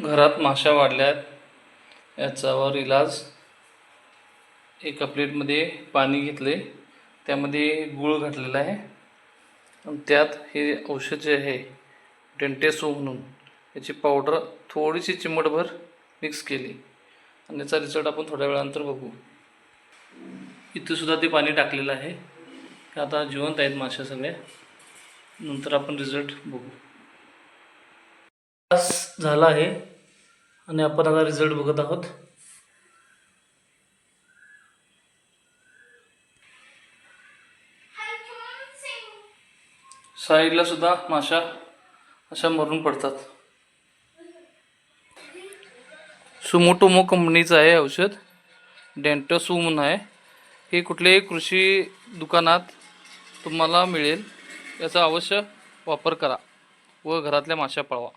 घरात माशा वाढल्यात याच्यावर इलाज. एका प्लेटमध्ये पाणी घेतले त्यामध्ये गूळ घातलेला आहे. आणि त्यात हे औषध जे आहे डेंटेसो म्हणून याची पावडर थोडीशी चिमटभर मिक्स केली. आणि याचा रिझल्ट आपण थोड्या वेळानंतर बघू. इथेसुद्धा ते पाणी टाकलेलं आहे. हे आता जिवंत आहेत माश्या सगळ्या. नंतर आपण रिझल्ट बघू. झाला आहे. आणि आपण आता रिझल्ट बघत आहोत. साईडला सुद्धा माशा अशा मरून पडतात. सुमोटोमो कंपनीचं आहे औषध. डेंटोसू म्हणून आहे. हे कुठल्याही कृषी दुकानात तुम्हाला मिळेल. याचा अवश्य वापर करा व घरातल्या माशा पळवा.